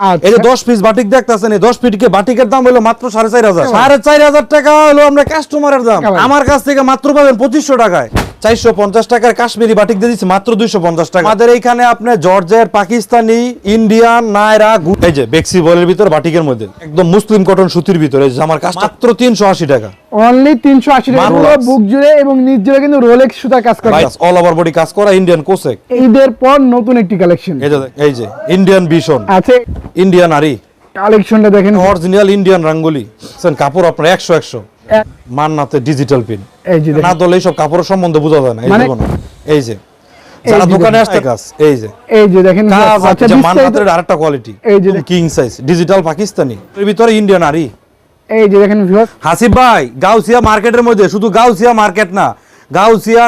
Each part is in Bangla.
আচ্ছা। এই যে দশ পিস বাটিক দেখতেছেন এই দশ পিটকে বাটিকের দাম হলো মাত্র সাড়ে চার হাজার। সাড়ে চার হাজার টাকা হলো আমরা কাস্টমারের দাম। আমার কাছ থেকে মাত্র পাবেন পঁচিশশো টাকায়। চারশো পঞ্চাশ টাকার কাশ্মীরি বাটিক দিয়ে দিচ্ছি মাত্র দুইশো পঞ্চাশ টাকা। আমাদের এইখানে আপনি জর্জের পাকিস্তানি ইন্ডিয়ান নায়রা এই যে বেক্সি বলের ভিতর বাটিকের মধ্যে। একদম মুসলিম কটন সুতির ভিতরে আমার কাজ মাত্র তিনশো আশি টাকা। অনলি তিনশো আশি টাকা। পুরো বুক জুড়ে এবং নিচ জুড়ে কিন্তু রোলেক্স সুতা কাজ করে। অল ওভার বডি কাজ করা ইন্ডিয়ান কোসেক ঈদের পর নতুন একটি কালেকশন এই যে ইন্ডিয়ান আছে। ইন্ডিয়ান আরি কালেকশনটা দেখেন। অরিজিনাল ইন্ডিয়ান রাঙ্গুলি কাপড় আপনার একশো একশো। এক- মান্নাতে ডিজিটাল পিন এই যে না দলে এইসব কাপড়ের সম্বন্ধে বোঝা যায় না এই মানে- দেখুন। এই যে। যারা দোকানে আসতে কাজ এই যে। এই যে দেখেন কাজ আচ্ছা, মান্নাতের আরেকটা কোয়ালিটি এই যে কিং সাইজ ডিজিটাল পাকিস্তানি এর ভিতরে ইন্ডিয়ান আরি এই যে দেখেন ভিউয়ার্স হাসিব ভাই গাউসিয়া মার্কেটের মধ্যে শুধু গাউসিয়া মার্কেট না। গাউসিয়া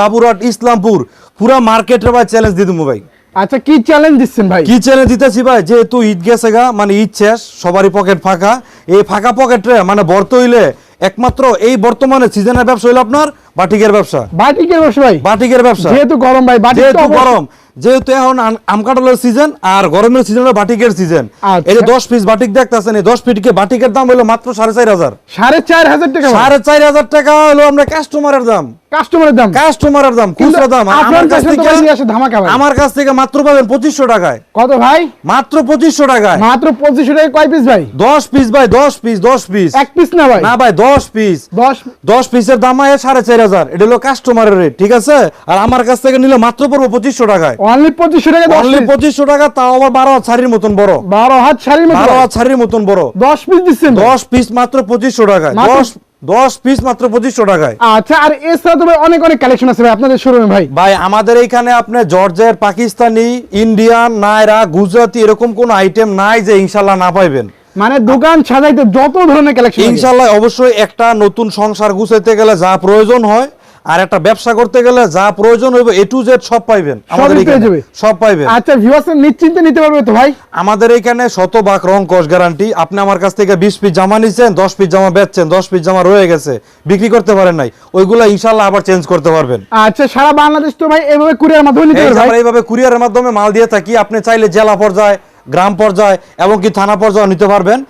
বাবুরহাট ইসলামপুর পুরা মার্কেটের ভাই চ্যালেঞ্জ দিয়ে দেবো ভাই। আচ্ছা কি চ্যালেঞ্জ দিচ্ছেন ভাই? কি চ্যালেঞ্জ দিতেছি ভাই? যেহেতু ঈদ গেছে গা মানে ঈদ শেষ সবারই পকেট ফাঁকা। এই ফাঁকা পকেটে মানে বর্ত হইলে একমাত্র এই বর্তমানে সিজনের ব্যবসা হইল আপনার বাটিকের ব্যবসা। বাটিকের ব্যবসা ভাই। বাটিকের ব্যবসা। যেহেতু গরম ভাই বাটিক তো যেহেতু গরম। যেহেতু এখন আম- কাঁঠালের সিজন আর গরমের সিজন হলো বাটিকের সিজন আচ্ছা। এই যে দশ পিস বাটিক দেখতেছেন এই দশ পিটকে বাটিকের দাম হলো মাত্র সাড়ে চার হাজার? সাড়ে চার হাজার টাকা। সাড়ে চার হাজার টাকা হলো আমরা কাস্টমারের দাম। কাস্টমারের দাম। কাস্টমারের দাম খুচরা দাম। আর আমার কাছ থেকে ভাই নিয়ে আসে ধামাকা ভাই। আমার কাছ থেকে মাত্র পাবেন পঁচিশশো টাকায়। কত ভাই? মাত্র পঁচিশশো টাকায়। মাত্র পঁচিশশো টাকা কয় পিস ভাই? দশ পিস ভাই দশ পিস দশ পিস এক পিস না ভাই? না ভাই দশ পিস দশ দশ পিসের দাম হয় সাড়ে চার হাজার। এটা হলো কাস্টমারের রেট ঠিক আছে? আর আমার কাছ থেকে নিলে মাত্র পড়ব পঁচিশশো টাকায়। অনলি পঁচিশশো টাকা দশ অনলি পিস পঁচিশশো টাকা তাও আবার বারো হাত শাড়ির মতন বড়। বারো হাত শাড়ির মতো বারো হাত শাড়ির মতন বড়। দশ পিস দিচ্ছেন ভাই? দশ পিস মাত্র পঁচিশশো টাকায়। মাত্র- দশ দশ পিস মাত্র পঁচিশশো টাকায়। আচ্ছা আর এছাড়া তো ভাই অনেক অনেক কালেকশন আছে ভাই আপনাদের শোরুমে ভাই। ভাই আমাদের এইখানে আপনি জর্জের পাকিস্তানি ইন্ডিয়ান নায়রা গুজরাটি এরকম কোন আইটেম নাই যে ইনশাল্লাহ না পাইবেন। মানে দোকান সাজাইতে যত ধরনের কালেকশন ইনশাল্লাহ অবশ্যই একটা নতুন সংসার গুছাইতে গেলে যা প্রয়োজন হয় আর একটা ব্যবসা করতে গেলে যা প্রয়োজন হইবে এ টু জেড সব পাইবেন। আমাদের এখানে। সব পাইবেন। আচ্ছা ভিউয়ার্স নিশ্চিন্তে নিতে পারবে তো ভাই? আমাদের এখানে শতভাগ রং কস গ্যারান্টি আপনি আমার কাছ থেকে বিশ পিস জামা নিছেন দশ পিস জামা বেচছেন দশ পিস জামা রয়ে গেছে বিক্রি করতে পারেন নাই। ওইগুলো ইনশাল্লাহ আবার চেঞ্জ করতে পারবেন। আচ্ছা সারা বাংলাদেশ তো ভাই এভাবে কুরিয়ার মাধ্যমে নিতে পারবে আমরা এইভাবে কুরিয়ারের মাধ্যমে মাল দিয়ে থাকি আপনি চাইলে জেলা পর্যায়ে গ্রাম পর্যায়ে এবং কি থানা পর্যায়ে নিতে পারবেন।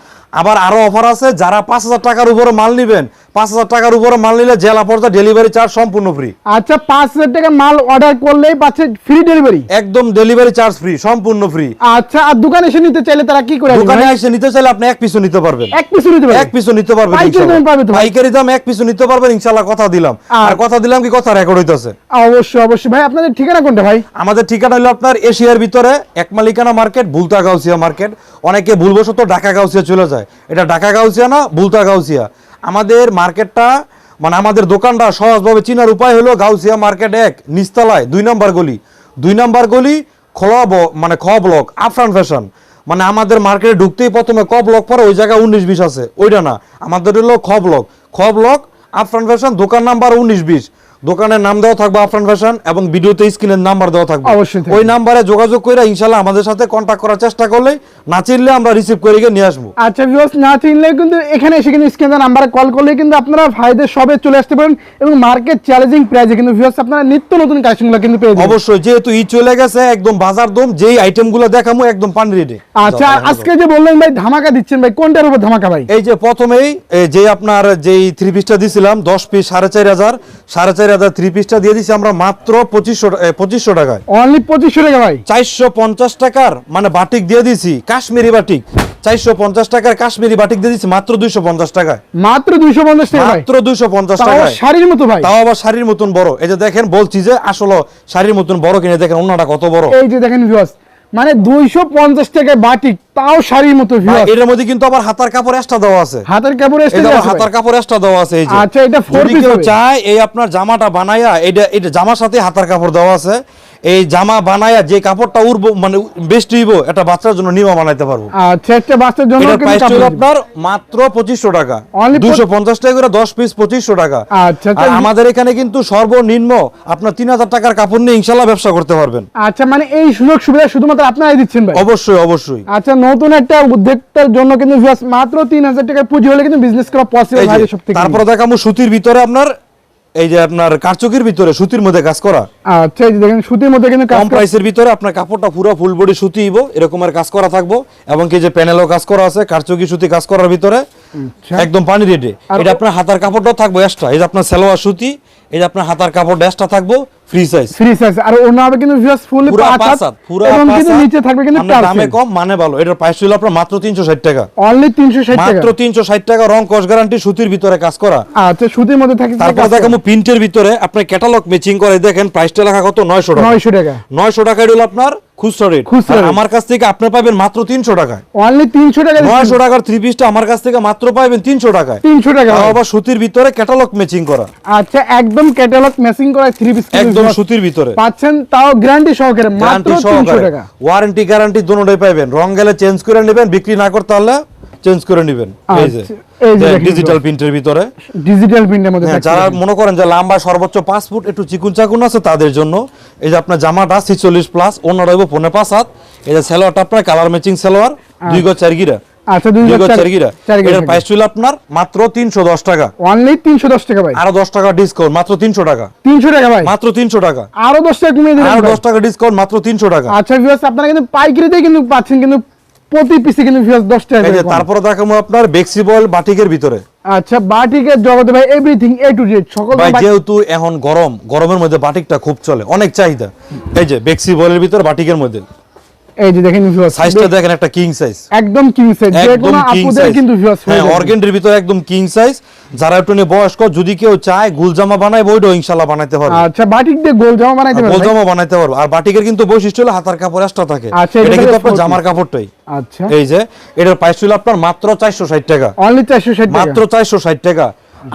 আবার আরও অফার আছে যারা পাঁচ হাজার টাকার উপরে মাল নিবেন পাঁচ হাজার টাকার উপরে মাল নিলে জেলা পর্যায়ে ডেলিভারি চার্জ সম্পূর্ণ ফ্রি আচ্ছা পাঁচ হাজার টাকা মাল অর্ডার করলেই পাচ্ছে ফ্রি ডেলিভারি একদম ডেলিভারি চার্জ ফ্রি সম্পূর্ণ ফ্রি আচ্ছা আর দোকানে এসে নিতে চাইলে তারা কি করে দোকানে এসে নিতে চাইলে আপনি এক পিছু নিতে পারবেন। এক পিস নিতে পারবে এক পিছু নিতে পারবেন পাইকারি? দাম এক পিছু নিতে পারবেন ইনশাল্লাহ কথা দিলাম। আর- আর কথা দিলাম কি কথা রেকর্ড হইতাছে? অবশ্যই অবশ্যই। ভাই আপনাদের ঠিকানা কোনটা ভাই? আমাদের ঠিকানা হলো আপনার এশিয়ার ভিতরে এক মালিকানা মার্কেট বুলতা গাউসিয়া মার্কেট। অনেকে ভুলবশত ঢাকা গাউসিয়া চলে যায়। এটা ঢাকা গাউসিয়া না বুলতা গাউসিয়া আমাদের মার্কেটটা মানে আমাদের দোকানটা সহজভাবে চিনার উপায় হলো গাউসিয়া মার্কেট এক নিস্তালায় দুই নম্বর গলি। দুই নম্বর গলি, খোলা মানে খ ব্লক আফরান ফ্যাশন মানে আমাদের মার্কেটে ঢুকতেই প্রথমে ক ব্লক পরে ওই জায়গায় উনিশ বিশ আছে, ওইটা না। আমাদের হলো খ ব্লক খ ব্লক আফরান ফ্যাশন দোকান নাম্বার উনিশ বিশ। দোকানের নাম দেওয়া থাকবে আফরান ফ্যাশন এবং ভিডিওতে স্ক্রিনের নাম্বার দেওয়া থাকবে। অবশ্যই ওই নাম্বারে যোগাযোগ করে ইনশাআল্লাহ আমাদের সাথে কন্ট্যাক্ট করার চেষ্টা করলে না চিনলে আমরা রিসিভ করে গিয়ে নিয়ে আসব। আচ্ছা ভিউয়ার্স না চিনলে কিন্তু এখানে এসে কিন্তু স্ক্রিনের নাম্বারে কল করলে কিন্তু আপনারা ভাইদের সবে চলে আসতে পারেন এবং মার্কেট চ্যালেঞ্জিং প্রাইসে কিন্তু ভিউয়ার্স আপনারা নিত্য নতুন কালেকশনগুলো কিন্তু পেয়ে যাবেন। অবশ্যই যেহেতু ই চলে গেছে একদম বাজার দম যেই আইটেমগুলো দেখামু একদম পান রেডি আচ্ছা আজকে যে বললেন ভাই ধামাকা দিচ্ছেন ভাই কোনটার উপর ধামাকা ভাই? এই যে প্রথমেই যে আপনার যেই থ্রি পিসটা দিছিলাম 10 পিস 4.5000 4.5000 মানে কাশ্মীরি বাটিক। দিয়ে দিচ্ছি মাত্র দুইশো পঞ্চাশ মাত্র দুইশো পঞ্চাশ টাকা মাত্র পঞ্চাশ টাকা শাড়ির মতন বড়। এই যে দেখেন বলছি যে আসলে শাড়ির মতন বড় কিনে দেখেন অন্যটা কত বড়। এই যে দেখেন মানে দুইশো পঞ্চাশ টাকায় বাটিক তাও শাড়ির মতো ভিউয়ার্স মধ্যে কিন্তু আবার হাতার কাপড় এক্সট্রা দেওয়া আছে। হাতের কাপড় এসে হাতার কাপড় এক্সট্রা দেওয়া আছে এই যে। আচ্ছা, এটা কেউ চায় এই আপনার জামাটা বানায়া এটা এটা জামার সাথে হাতার কাপড় দেওয়া আছে। এই জামা বানায়া যে কাপড়টা উড়ব মানে বেস্ট হইব এটা বাচ্চার জন্য নিমা বানাইতে পারব। আচ্ছা একটা বাচ্চার জন্য প্রাইস হলো আপনার মাত্র পঁচিশশো টাকা। Only দুশো পঞ্চাশ টাকা করে দশ পিস পঁচিশশো টাকা। আচ্ছা, আর আচ্ছা। আমাদের এখানে কিন্তু সর্বনিম্ন আপনার তিন হাজার টাকার কাপড় নিয়ে ইনশাল্লাহ ব্যবসা করতে পারবেন। আচ্ছা মানে এই সুযোগ সুবিধা শুধুমাত্র আপনারাই দিচ্ছেন ভাই? অবশ্যই অবশ্যই। আচ্ছা নতুন একটা উদ্যোক্তার জন্য কিন্তু মাত্র তিন হাজার টাকা পুঁজি হলে কিন্তু বিজনেস করা পসিবল হয় সব থেকে তারপরে দেখাবো সুতির ভিতরে আপনার এই যে আপনার কারচুকির ভিতরে সুতির মধ্যে কাজ করা। আচ্ছা এই যে দেখেন সুতির মধ্যে কিন্তু কম প্রাইসের ভিতরে আপনার কাপড়টা পুরো ফুল বডি সুতি এরকম এরকমের কাজ করা থাকব। এবং কি যে প্যানেলও কাজ করা আছে কারচুকি সুতি কাজ করার ভিতরে। একদম পানি রেডি আর এটা আপনার হাতার কাপড়টাও থাকব এক্সট্রা এই যে আপনার সালোয়ার সুতি এই যে আপনার হাতার কাপড় এক্সট্রা থাকব ফ্রি সাইজ ফ্রি সাইজ আর ওনা হবে কিন্তু ভিউয়ার্স ফুল পাঁচ হাত পুরা পাঁচ কিন্তু হাত। নিচে থাকবে কিন্তু দামে কম মানে ভালো। এটার প্রাইস ছিল আপনার মাত্র তিনশো ষাট টাকা। অনলি 360 টাকা। মাত্র তিনশো ষাট টাকা রং কস গ্যারান্টি সুতির ভিতরে কাজ করা। আচ্ছা সুতির মধ্যে থাকে তারপর দেখাবো প্রিন্টের ভিতরে আপনি ক্যাটালগ ম্যাচিং করে দেখেন প্রাইসটা লেখা কত? নয়শো টাকা। 900 টাকা। নয়শো টাকা এটা হলো আপনার খুচরা রেট খুচরা আমার কাছ থেকে আপনি পাবেন মাত্র তিনশো টাকায়। অনলি 300 টাকা টাকার থ্রি পিসটা আমার কাছ থেকে মাত্র পাবেন তিনশো টাকায়। 300 টাকা আবার সুতির ভিতরে ক্যাটালগ ম্যাচিং করা। আচ্ছা একদম ক্যাটালগ ম্যাচিং করা থ্রি পিস একদম সুতির ভিতরে। পাচ্ছেন তাও গ্যারান্টি সহকারে মাত্র 300 টাকা। ওয়ারেন্টি গ্যারান্টি দুটোটাই পাবেন রং গেলে চেঞ্জ করে নেবেন বিক্রি না করতে হলে চেঞ্জ করে নেবেন। এই যে আচ্ছা, ডিজিটাল প্রিন্টের ভিতরে। ডিজিটাল প্রিন্টের মধ্যে হ্যাঁ, যারা মনে করেন যে লম্বা সর্বোচ্চ পাঁচ ফুট একটু চিকুন চাকুন আছে তাদের জন্য এই যে আপনার জামাটা ছিচল্লিশ প্লাস অন্য রইব পনেরো পাঁচ হাত। এই যে সেলোয়ারটা আপনার কালার ম্যাচিং সেলোয়ার দুই গজ চার গিরা। আচ্ছা দুই হাজার চার গিরা। এটার প্রাইস ছিল আপনার মাত্র তিনশো দশ টাকা। অনলি 310 টাকা ভাই। আরও দশ টাকা ডিসকাউন্ট মাত্র তিনশো টাকা। 300 টাকা ভাই। মাত্র তিনশো টাকা। আরও 10 টাকা কমিয়ে আরও। দশ টাকা ডিসকাউন্ট মাত্র তিনশো টাকা। আচ্ছা ভিউয়ার্স আপনারা কিন্তু পাইকারিতে কিন্তু পাচ্ছেন কিন্তু প্রতি পিসে কিন্তু ভিউয়ার্স 10 টাকা করে তারপরে দেখাবো আপনার বেক্সিবল বাটিকের ভিতরে। আচ্ছা বাটিকের জগতে ভাই এভরিথিং এ টু জেড সকল ভাই যেহেতু এখন গরম গরমের মধ্যে বাটিকটা খুব চলে অনেক চাহিদা। এই যে বেক্সিবলের ভিতরে বাটিকের মধ্যে। এই যে দেখেন ভিউয়ার্স সাইজটা দেখেন একটা কিং সাইজ একদম কিং সাইজ যে একদম কোনো আপুদের কিন্তু ভিউয়ার্স হ্যাঁ অর্গেন্ডের ভিতরে একদম কিং সাইজ যারা একটু বয়স্ক যদি কেউ চায় গুলজামা বানায় ওইটাও ইনশাল্লাহ বানাইতে পারবে। আচ্ছা বাটিক দিয়ে গোলজামা বানাইতে? গোলজামা বানাইতে পারবে। আর বাটিকের কিন্তু বৈশিষ্ট্য হলো হাতার কাপড় এক্সট্রা থাকে। আচ্ছা, এটা কিন্তু আপনার জামার কাপড়টাই। আচ্ছা। এই যে এটার প্রাইস ছিল আপনার মাত্র চারশো ষাট টাকা। অনলি 460 টাকা। মাত্র চারশো ষাট টাকা।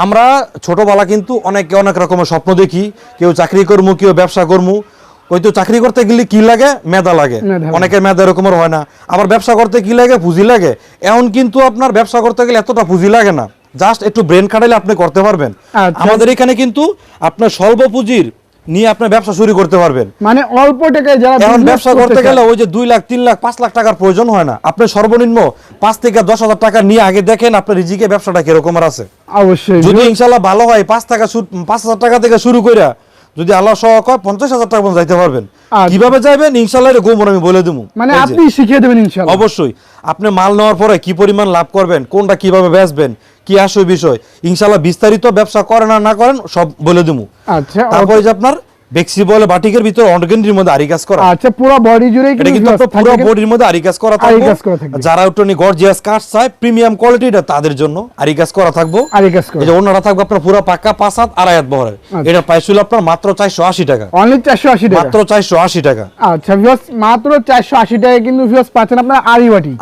আমরা ছোটবেলা কিন্তু অনেকে অনেক রকমের স্বপ্ন দেখি কেউ চাকরি করব কেউ ব্যবসা করব হয়তো চাকরি করতে গেলে কি লাগে? মেধা লাগে। অনেকের মেধা এরকমের হয় না। আবার ব্যবসা করতে কি লাগে? পুঁজি লাগে। এখন কিন্তু আপনার ব্যবসা করতে গেলে এতটা পুঁজি লাগে না। জাস্ট একটু ব্রেন খাটাইলে আপনি করতে পারবেন। আচ্ছা। আমাদের এখানে কিন্তু আপনার স্বল্প পুঁজির নিয়ে আপনি ব্যবসা শুরু করতে পারবেন। মানে অল্প টাকায় যারা এখন ব্যবসা করতে গেলে ওই যে দুই লাখ তিন লাখ পাঁচ লাখ টাকার প্রয়োজন হয় না। আপনি সর্বনিম্ন পাঁচ থেকে দশ হাজার টাকা নিয়ে আগে দেখেন আপনার রিজিকে ব্যবসাটা কীরকম আছে। অবশ্যই। যদি ইনশাল্লাহ ভালো হয় পাঁচ টাকা পাঁচ হাজার টাকা থেকে শুরু করে যদি আল্লাহ সহ কয় পঞ্চাশ হাজার টাকা পর্যন্ত যাইতে পারবেন। আচ্ছা। কীভাবে যাবেন ইনশাল্লাহ এটা গোমর আমি বলে দেবো মানে আপনি শিখিয়ে দেবেন ইনশাল্লাহ। অবশ্যই। আপনি মাল নেওয়ার পরে কি পরিমাণ লাভ করবেন কোনটা কীভাবে বেচবেন কি আসবে বিষয় ইনশাল্লাহ বিস্তারিত ব্যবসা করেন আর না করেন সব বলে দেবো আচ্ছা তারপরে যে আপনার বেক্সি বলে বাটিকের ভিতরে মধ্যে আরি কাজ করা। আচ্ছা পুরো বডি জুড়ে এটা কিন্তু আপনার পুরো বডির মধ্যে আরি কাজ করা থাকবে। যারা একটু গর্জিয়াস চায় প্রিমিয়াম তাদের জন্য আরি কাজ করা থাকব। আরি কাজ করে। এই অন্যরা থাকবে আপনার পুরো পাক্কা পাঁচ হাত আড়াই হাত বহরের। আচ্ছা। এটা প্রাইস আপনার মাত্র চারশো আশি টাকা। অনলি 480 টাকা? মাত্র চারশো আশি টাকা। আচ্ছা ভিউয়ার্স মাত্র 480 টাকায় কিন্তু ভিউয়ার্স পাচ্ছেন আপনার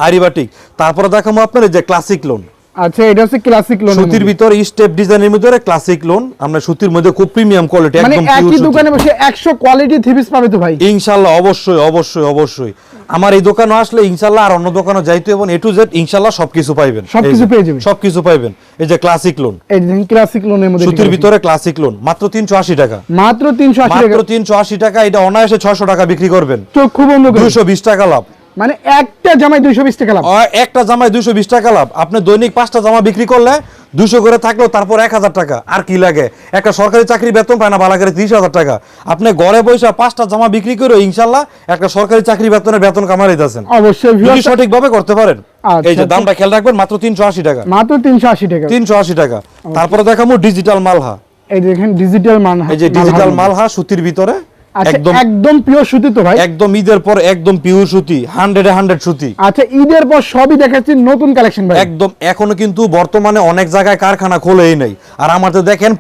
আরি বাটি তারপরে দেখাবো আপনার এই যে ক্লাসিক লোন আচ্ছা এটা হচ্ছে ক্লাসিক লোন সুতির ভিতরে স্টেপ ডিজাইনের মধ্যে ক্লাসিক লোন আমরা সুতির মধ্যে খুব প্রিমিয়াম কোয়ালিটি মানে একই দোকানে বসে 100 কোয়ালিটি পাবে তো ভাই? ইনশাল্লাহ অবশ্যই অবশ্যই অবশ্যই। আমার এই দোকানে আসলে ইনশাল্লাহ আর অন্য দোকানে যাইতে এবং এ টু জেড ইনশাল্লাহ সবকিছু পাইবেন। সবকিছু পেয়ে যাবেন। সবকিছু পাইবেন। এই যে ক্লাসিক লোন এই যে ক্লাসিক লোনের মধ্যে সুতির ভিতরে ক্লাসিক লোন মাত্র তিনশো আশি টাকা। মাত্র 380 মাত্র টাকা। তিনশো আশি টাকা এটা অনায়াসে ছয়শো টাকা বিক্রি করবেন। চক্ষু বন্ধ করে। দুইশো বিশ টাকা লাভ। মানে একটা জামাই 220 টাকা লাভ। একটা জামায় দুইশো বিশ টাকা লাভ। আপনি দৈনিক পাঁচটা জামা বিক্রি করলে দুশো করে থাকলেও তারপর এক হাজার টাকা। আর কি লাগে? একটা সরকারি চাকরি বেতন পায় না বালা করে ত্রিশ হাজার টাকা। আপনি ঘরে বসে পাঁচটা জামা বিক্রি করে ইনশাল্লাহ একটা সরকারি চাকরি বেতনের বেতন কামাই দিতেছেন। অবশ্যই সঠিকভাবে করতে পারেন। আচ্ছা, এই যে আচ্ছা। দামটা খেয়াল রাখবেন মাত্র তিনশো আশি টাকা। মাত্র 380 টাকা। তিনশো আশি টাকা। তারপরে দেখাবো ডিজিটাল মালহা। এই দেখেন ডিজিটাল মান এই যে ডিজিটাল মালহা সুতির ভিতরে। আচ্ছা একদম একদম পিওর সুতি তো ভাই। একদম ঈদের পর একদম পিওর সুতি হান্ড্রেড হান্ড্রেড সুতি। আচ্ছা ঈদের পর সবই দেখাচ্ছি নতুন কালেকশন ভাই। একদম এখনও কিন্তু বর্তমানে অনেক জায়গায় কারখানা খোলেই নেই। আর আমাদের দেখেন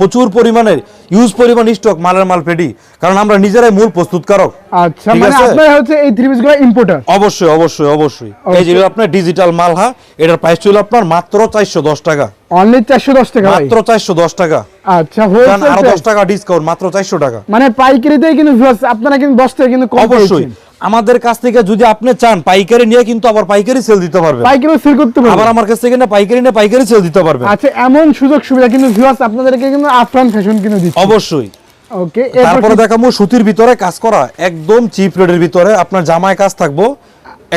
প্রচুর পরিমাণের ইউজ পরিমাণ স্টক মালের মাল পেডি কারণ আমরা নিজেরাই মূল প্রস্তুতকারক। আচ্ছা মানে? আপনার হচ্ছে এই থ্রি পিসগুলো ইম্পোর্টার অবশ্যই অবশ্যই অবশ্যই। এই যে আপনার ডিজিটাল মালহা এটার প্রাইস ছিল আপনার মাত্র চারশো দশ টাকা। অনলি 410 টাকা মাত্র চারশো দশ টাকা। আচ্ছা হোলসেল আরও দশ টাকা ডিসকাউন্ট মাত্র চারশো টাকা। মানে পাইকারিতেই কিন্তু viewers, আপনারা কিন্তু 10 টাকা কিন্তু কম অবশ্যই। আমাদের কাছ থেকে যদি আপনি চান পাইকারি নিয়ে কিন্তু আবার পাইকারি সেল দিতে পারবেন। পাইকারি সেল করতে আবার আমার কাছ থেকে না পাইকারি নিয়ে পাইকারি সেল দিতে পারবেন। আচ্ছা এমন সুযোগ সুবিধা কিন্তু ভিউয়ার্স আপনাদেরকে কিন্তু আফরান ফ্যাশন কিন্তু দিচ্ছে। অবশ্যই। ওকে তারপরে দেখাবো সুতির ভিতরে কাজ করা একদম চিপ রেটের ভিতরে। আপনার জামায় কাজ থাকব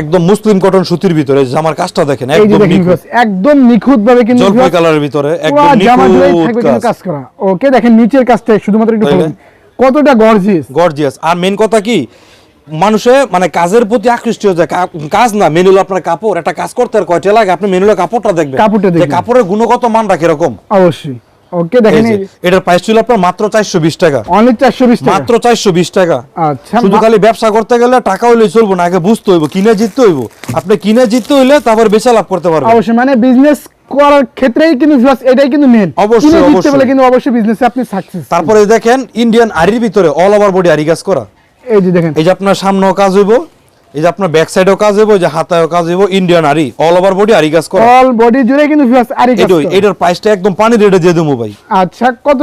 একদম মুসলিম কটন সুতির ভিতরে। আমার কাজটা দেখেন একদম দেখেন নিখুঁত। একদম নিখুঁত ভাবে কিন্তু জলপাই কালারের ভিতরে একদম নিখুঁত কাজ। করা। ওকে দেখেন নিচের কাজটা শুধুমাত্র একটু? বলুন। কতটা গর্জিয়াস গর্জিয়াস আর মেন কথা কি? মানুষে মানে কাজের প্রতি আকৃষ্ট হয়ে যায়। কাজ না মেন হলো আপনার কাপড়। একটা কাজ করতে আর কয়টা লাগে? আপনি মেন হলো কাপড়টা দেখবেন। কাপড়টা দেখবেন। কাপড়ের গুণগত মানটা কীরকম অবশ্যই। ওকে দেখেন এটার প্রাইস ছিল আপনার মাত্র চারশো বিশ টাকা। অনলি চারশো বিশ টাকা। মাত্র চারশো বিশ টাকা। আচ্ছা শুধু খালি ব্যবসা করতে গেলে টাকা হইলে চলবো না আগে বুঝতে হইব কিনে জিততে হইব। আপনি কিনে জিততে হইলে তারপর বেচা লাভ করতে পারবেন। অবশ্যই মানে বিজনেস করার ক্ষেত্রেই কিন্তু এটাই কিন্তু মেন অবশ্যই, অবশ্যই। বলে কিন্তু অবশ্যই বিজনেসে আপনি সাকসেস তারপরে দেখেন ইন্ডিয়ান আরির ভিতরে অল ওভার বডি আরি কাজ করা। এই যে দেখেন। এই যে আপনার সামনেও কাজ হইব। এই যে আপনার ব্যাক সাইডেও কাজ যে হাতায়ও কাজ ইন্ডিয়ান আরি অল ওভার বডি আরি কাজ করা। অল বডি জুড়ে কিন্তু আরই কাজ করা। এটার প্রাইসটা একদম পানি রেটে দিয়ে দেবো ভাই। আচ্ছা কত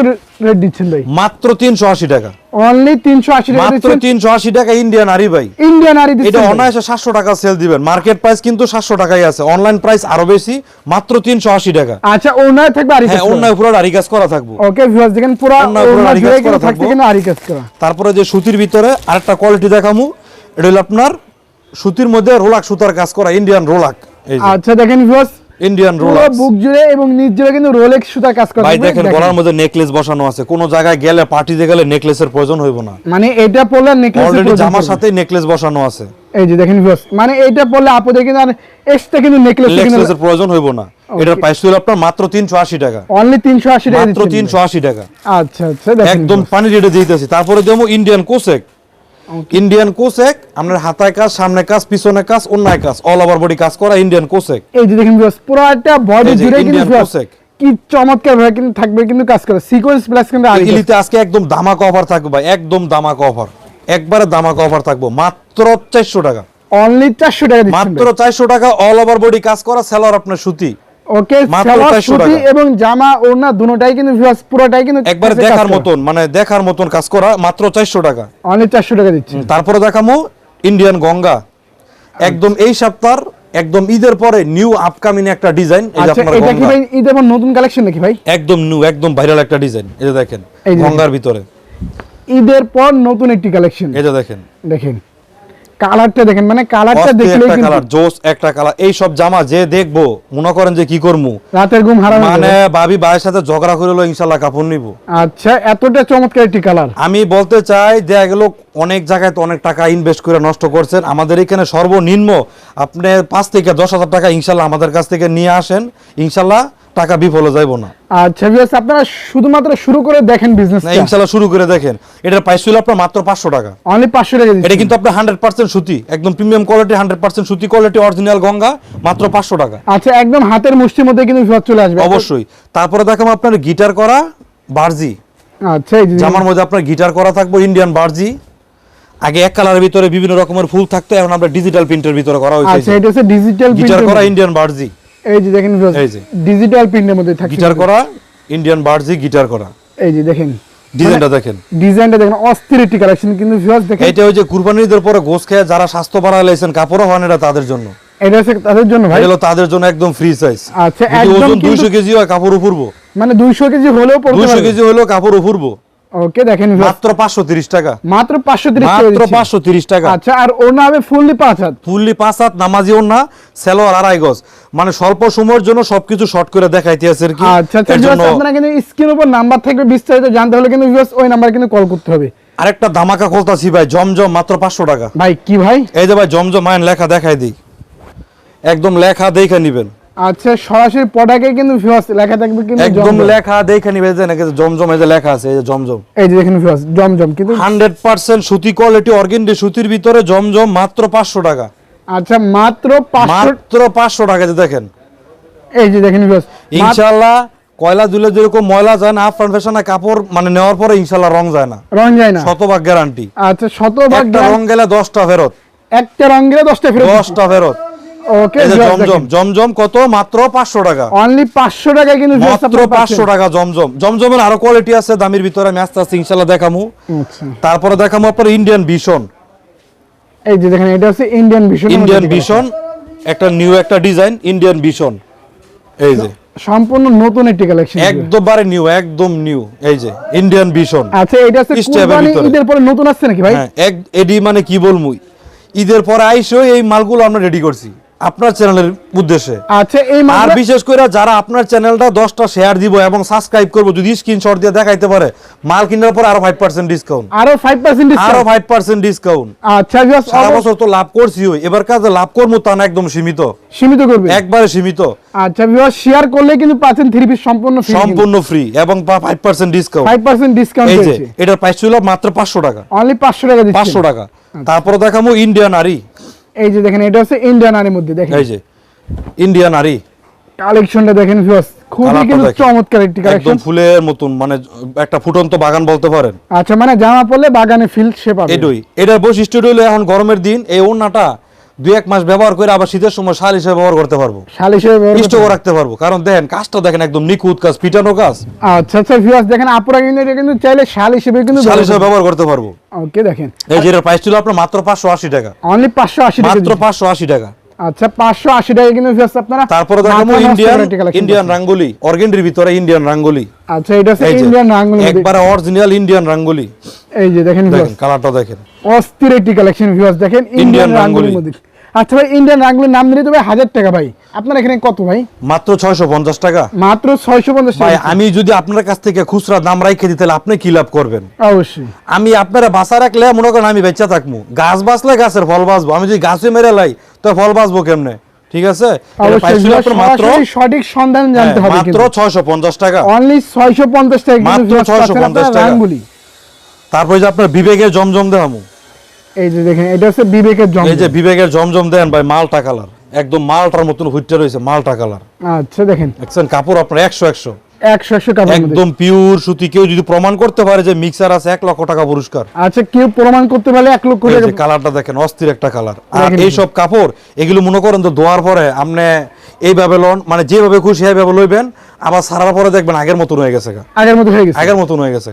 রেট দিচ্ছেন ভাই? মাত্র তিনশো আশি টাকা। অনলি তিনশো আশি টাকা মাত্র দিচ্ছেন? তিনশো আশি টাকা ইন্ডিয়ান আরি ভাই। ইন্ডিয়ান আরি দিচ্ছেন ভাই। অনায়াসে সাতশো টাকা সেল দিবেন। মার্কেট প্রাইস কিন্তু সাতশো টাকাই আছে। অনলাইন প্রাইস আরও বেশি মাত্র তিনশো আশি টাকা। আচ্ছা ওনার থাকবে আরি কাজ হ্যাঁ অন্য পুরো আরি কাজ করা থাকব। ওকে ভিউয়ার্স দেখেন পুরো আরি কাজ জুড়ে কিন্তু থাকব। আরি কাজ করা। তারপরে যে সুতির ভিতরে আরেকটা কোয়ালিটি দেখামু। এটা হলো আপনার সুতির মধ্যে রোলাক সুতার কাজ করা ইন্ডিয়ান রোলাক। আচ্ছা দেখেন ভিউয়ার্স ইন্ডিয়ান রোলাক বুক জুড়ে এবং নিচ জুড়ে কিন্তু রোলেক্স সুতা কাজ করা ভাই দেখেন। গলার মধ্যে নেকলেস বসানো আছে। কোন জায়গায় গেলে পার্টিতে গেলে নেকলেসের প্রয়োজন হইব না। মানে এটা পরলে নেকলেস অলরেডি জামার সাথে নেকলেস বসানো আছে। এই যে দেখেন ভিউয়ার্স মানে এটা পরলে আপদে কিন্তু আর এক্সট্রা কিন্তু নেকলেস নেকলেসের প্রয়োজন হইব না। এটার প্রাইস হলো আপনার মাত্র তিনশো আশি টাকা। অনলি 380 টাকা মাত্র দিচ্ছেন। তিনশো আশি টাকা। আচ্ছা আচ্ছা দেখেন একদম পানি রেটে দিতেছি। তারপরে দেবো ইন্ডিয়ান কোসেক ইন্ডিয়ান কোসেক আপনার হাতায় কাজ সামনে কাজ পিছনে কাজ অন্যায় কাজ অল ওভার বডি কাজ করা ইন্ডিয়ান কোসেক এই যে দেখেন পুরো একটা বডি জুড়ে কিন্তু cossack। কি চমৎকার ভাবে কিন্তু থাকবে কিন্তু কাজ করে। সিকোয়েন্স প্লাস কিন্তু। ইলিতে আজকে একদম দামাকা অফার থাকবে ভাই একদম দামাকা অফার একবারে দামাকা অফার থাকব মাত্র চারশো টাকা। অনলি 400 টাকা মাত্র চারশো টাকা অল ওভার বডি কাজ করা সেলার আপনার সুতি। ওকে 400 সুতি এবং জামা ওড়না দুটোটাই কিন্তু ভিউয়ার্স পুরোটাই কিন্তু একবারে দেখার মতন মানে দেখার মতন কাজ করা মাত্র চারশো টাকা। অনলি 400 টাকা দিচ্ছেন তারপরে দেখামো ইন্ডিয়ান গঙ্গা। একদম এই সপ্তাহ একদম ঈদের পরে নিউ আপকামিং একটা ডিজাইন এই যে আচ্ছা আপনার এটা কি ভাই ঈদের পর নতুন কালেকশন নাকি ভাই? একদম নিউ একদম ভাইরাল একটা ডিজাইন এই যে দেখেন গঙ্গার ভিতরে। ঈদের পর নতুন একটি কালেকশন এই যে দেখেন। দেখেন। কালারটা দেখেন মানে কালারটা দেখলেই একটা কালার জোস একটা কালার। এই সব জামা যে দেখব মনে করেন যে কি করমু? রাতের ঘুম হারাম মানে ভাবি ভাইয়ের সাথে ঝগড়া করে হলো ইনশাল্লাহ কাপড় নিব। আচ্ছা এতটা চমৎকার একটি কালার। আমি বলতে চাই দেখা গেল অনেক জায়গায় তো অনেক টাকা ইনভেস্ট করে নষ্ট করছেন। আমাদের এখানে সর্বনিম্ন আপনি পাঁচ থেকে দশ হাজার টাকা ইনশাল্লাহ আমাদের কাছ থেকে নিয়ে আসেন। ইনশাল্লাহ টাকা বিফলে যাইব না। আচ্ছা ভিউয়ার্স আপনারা শুধুমাত্র শুরু করে দেখেন বিজনেস না, ইনশাল্লাহ শুরু করে দেখেন। এটার প্রাইস ছিল আপনার মাত্র পাঁচশো টাকা। অনলি 500 টাকা এটা কিন্তু আপনার হান্ড্রেড পার্সেন্ট সুতি একদম প্রিমিয়াম কোয়ালিটি হান্ড্রেড পার্সেন্ট সুতি কোয়ালিটি অরিজিনাল গঙ্গা মাত্র পাঁচশো টাকা। আচ্ছা একদম হাতের মুষ্টির মধ্যে কিন্তু ভিউয়ার্স চলে আসবে। অবশ্যই। তারপরে দেখাবো আপনার গিটার করা বার্জি। আচ্ছা এই যে জামার মধ্যে আপনার গিটার করা থাকব ইন্ডিয়ান বার্জি। আগে এক কালারের ভিতরে বিভিন্ন রকমের ফুল থাকতো এখন আমরা ডিজিটাল প্রিন্টের ভিতরে করা হয়েছে। আচ্ছা এটা হচ্ছে ডিজিটাল গিটার করা ইন্ডিয়ান বার্জি। এই যে দেখেন এই যে। ডিজিটাল প্রিন্টের মধ্যে থাকছে। গিটার করা ইন্ডিয়ান বার্জি গিটার করা। এই যে দেখেন। ডিজাইনটা দেখেন। ডিজাইনটা দেখেন অস্থির একটি কালেকশন কিন্তু ভিউয়ার্স দেখেন এটা ওই যে কুরবানির ঈদের পরে গোস খেয়ে যারা স্বাস্থ্য বাড়া লাইছেন কাপড়ও হন এটা তাদের জন্য। এটা হচ্ছে তাদের জন্য ভাই। এটা তাদের জন্য একদম ফ্রি সাইজ আচ্ছা, একদম ওজন কিন্তু- দুইশো কেজি হয় কাপড় উপরবো। মানে 200 কেজি হলেও পড়তে দুইশো পারবে। কেজি হলেও কাপড় উপরবো। ওকে দেখেন মাত্র পাঁচশো তিরিশ টাকা। মাত্র 530 টাকা মাত্র দিচ্ছি। পাঁচশো তিরিশ টাকা। আচ্ছা আর ওনা হবে ফুললি পাঁচ হাত। ফুললি পাঁচ হাত নামাজি সেলোয়ার আড়াই গজ। মানে স্বল্প সময়ের জন্য সবকিছু শর্ট করে দেখাইতে আছে আর কি। আচ্ছা আচ্ছা জন্য আপনারা কিন্তু স্ক্রিন উপর নাম্বার থাকবে বিস্তারিত জানতে হলে কিন্তু viewers, ওই নাম্বার কিন্তু কল করতে হবে। আরেকটা ধামাকা খুলতাছি ভাই জমজম মাত্র পাঁচশো টাকা। ভাই কি ভাই? এই যে ভাই জমজম লেখা দেখাই দিই। একদম লেখা দেখে নিবেন। আচ্ছা সরাসরি কিন্তু লেখা থাকবে কিন্তু একদম লেখা দেখে নিবেন যে নাকি জমজম এই যে লেখা আছে এই যে জমজম। এই যে দেখেন জমজম কিন্তু হান্ড্রেড পার্সেন্ট সুতি কোয়ালিটি অর্গেন্ডি সুতির ভিতরে জমজম মাত্র পাঁচশো টাকা। আচ্ছা মাত্র পাঁচশো মাত্র পাঁচশো টাকা যে দেখেন। এই যে দেখেন মাত্র- ইনশাল্লাহ কয়লা দুলে যেরকম ময়লা যায় না আফরান ফ্যাশনে কাপড় মানে নেওয়ার পরে ইনশাল্লাহ রং যায় না। রং যায় না। শতভাগ গ্যারান্টি আচ্ছা শতভাগ একটা রং গেলে দশটা ফেরত। একটা রং গেলে দশটা ফেরত। দশটা ফেরত। ওকে জমজম জমজম কত? মাত্র পাঁচশো টাকা। অনলি পাঁচশো টাকায় কিন্তু মাত্র আপনারা পাঁচশো পাচ্ছেন। টাকা জমজম। জমজমের আরও কোয়ালিটি আছে দামির ভিতরে আমি আস্তে আস্তে ইনশাল্লাহ দেখামু। আচ্ছা। তারপরে দেখামু আপনার ইন্ডিয়ান ভীষণ এই যে দেখেন এটা হচ্ছে ইন্ডিয়ান ভিশন ইন্ডিয়ান ভীষণ একটা নিউ একটা ডিজাইন ইন্ডিয়ান ভীষণ এই যে। সম্পূর্ণ নতুন একটি কালেকশন একদমবারে নিউ একদম নিউ এই যে ইন্ডিয়ান ভীষণ আচ্ছা এটা হচ্ছে কুরবানি ঈদের পরে নতুন আসছে নাকি ভাই? হ্যাঁ এক এডি মানে কি বলমু? ঈদের পরে আইসেও এই মালগুলো আমরা রেডি করছি। আপনার চ্যানেলের উদ্দেশ্যে। আচ্ছা এই আর বিশেষ করে যারা আপনার চ্যানেলটা দশটা শেয়ার দিব এবং সাবস্ক্রাইব করব যদি স্ক্রিনশট দিয়ে দেখাইতে পারে মাল কেনার পর আরও ফাইভ পার্সেন্ট ডিসকাউন্ট আরও ফাইভ পার্সেন্ট আরও ফাইভ পার্সেন্ট ডিসকাউন্ট আচ্ছা সারা বছর তো লাভ করছি এবার কাজে লাভ করব তা না একদম সীমিত। সীমিত করবে? একবারে সীমিত। আচ্ছা ভিউয়ার শেয়ার করলে কিন্তু পাচ্ছেন থ্রি পিস সম্পূর্ণ ফ্রি সম্পূর্ণ ফ্রি এবং five percent discount five percent discount এই যে এটার প্রাইস ছিল মাত্র পাঁচশো টাকা। অনলি পাঁচশো টাকা দিচ্ছি পাঁচশো টাকা। তারপরে দেখাবো ইন্ডিয়ান আরি এই যে দেখেন এটা হচ্ছে ইন্ডিয়ান আরের মধ্যে দেখেন। এই যে ইন্ডিয়ান আরি কালেকশনটা দেখেন ভিউয়ার্স খুবই কিন্তু চমৎকার একটি কালেকশন একদম ফুলের মতন মানে একটা ফুটন্ত বাগান বলতে পারেন। আচ্ছা মানে জামা পরলে বাগানে ফিল সে পাবে। এটাই। এটার বৈশিষ্ট্য হলো এখন গরমের দিন এই ওড়নাটা দুই এক মাস ব্যবহার করে আবার শীতের সময় শাল হিসেবে ব্যবহার করতে পারব। শাল হিসেবে করতে রাখতে পারব। কারণ দেখেন কাজটা দেখেন একদম নিখুঁত কাজ পিটানো কাজ। আচ্ছা আচ্ছা ভিউয়ার্স দেখেন আপুরা কিন্তু এটা কিন্তু চাইলে শাল হিসেবে কিন্তু শাল হিসেবে ব্যবহার করতে পারব। ওকে দেখেন। এই যে প্রাইস ছিল আপনার মাত্র পাঁচশো আশি টাকা। অনলি পাঁচশো আশি টাকা মাত্র দিচ্ছি। পাঁচশো আশি টাকা। আচ্ছা পাঁচশো আশি টাকা কিন্তু ভিউয়ার্স আপনারা তারপরে দেখাবো ইন্ডিয়ান ইন্ডিয়ান রাঙ্গুলি। অর্গেন্ডির ভিতরে ইন্ডিয়ান রাঙ্গুলি। আচ্ছা এটা হচ্ছে ইন্ডিয়ান রাঙ্গুলি। একবারে অরিজিনাল ইন্ডিয়ান রাঙ্গুলি। এই যে দেখেন দেখেন ভিউয়ার্স কালারটা দেখেন। অস্থির একটি কালেকশন ভিউয়ার্স দেখেন ইন্ডিয়ান রাঙ্গুলি। আচ্ছা ভাই ইন্ডিয়ান রাঙ্গুলির নাম দিলে তো ভাই হাজার টাকা ভাই। আপনার এখানে কত ভাই? মাত্র ছয়শো পঞ্চাশ টাকা। মাত্র ছয়শো পঞ্চাশ ভাই আমি যদি আপনার কাছ থেকে খুচরা দাম রাইখে দিই তাহলে আপনি কি লাভ করবেন? অবশ্যই। আমি আপনারা বাসা রাখলে মনে করেন আমি বেচা থাকব। গাছ বাঁচলে গাছের ফল বাঁচবো। আমি যদি গাছে মেরে লাই তো ফল বাঁচবো কেমনে? ঠিক আছে? মাত্র সঠিক সন্ধান জানতে হ্যাঁ, হবে মাত্র ছয়শো পঞ্চাশ টাকা। অনলি ছয়শো পঞ্চাশ টাকা মাত্র 650 আপনারা টাকা। তারপরে যে আপনার বিবেকের জমজম দেখামু। এই যে দেখেন এটা হচ্ছে বিবেকের জম এই যে বিবেকের জমজম দেন ভাই মালটা কালার। একদম মালটার মতন হুইটটা রয়েছে মালটা কালার। আচ্ছা দেখেন। দেখছেন কাপড় আপনার একশো একশো। একশো একশো কাপড় একদম পিওর সুতি কেউ যদি প্রমাণ করতে পারে যে মিক্সার আছে এক লক্ষ টাকা পুরস্কার। আচ্ছা কেউ প্রমাণ করতে পারলে এক লক্ষ টাকা কালারটা দেখেন অস্থির একটা কালার। আর দেখেন। এই সব কাপড় এগুলো মনে করেন তো ধোয়ার পরে আপনি এইভাবে লন মানে যেভাবে খুশি সেইভাবে লইবেন আবার সারার পরে দেখবেন আগের মতন হয়ে গেছে গা। আগের মতো হয়ে গেছে? আগের মতন হয়ে গেছে।